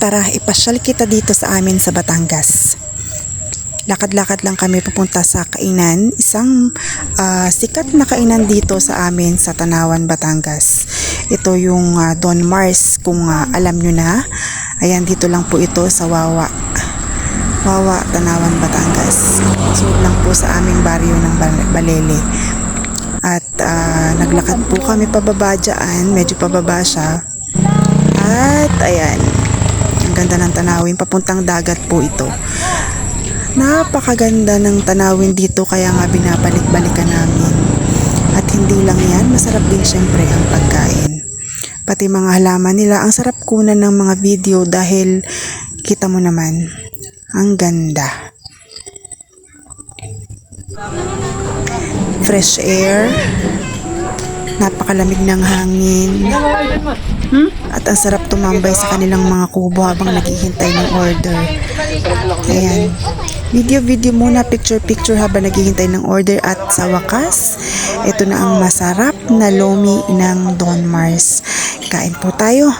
Tara, ipasyal kita dito sa amin sa Batangas. Lakad-lakad lang kami papunta sa kainan, isang ah, sikat na kainan dito sa amin sa Tanawan, Batangas. Ito yung ah, Don Mars, kung ah, alam nyo na. Ayan, dito lang po ito sa Wawa. Wawa, Tanawan, Batangas. Sunod lang po sa aming baryo ng Bal- Balele. At ah, naglakad po kami pababa dyan, medyo pababa siya. At ayan, ang ganda ng tanawin, papuntang dagat po ito. Napakaganda ng tanawin dito kaya nga binabalik-balikan namin. At hindi lang yan, masarap din syempre ang pagkain. Pati mga halaman nila, ang sarap kunan ng mga video dahil kita mo naman, ang ganda. Fresh air, napakalamig ng hangin, at ang sarap tumambay sa kanilang mga kubo habang naghihintay ng order. Ayan. Video-video muna, picture-picture habang naghihintay ng order at sa wakas, ito na ang masarap na lomi ng Don Mars. Kain po tayo.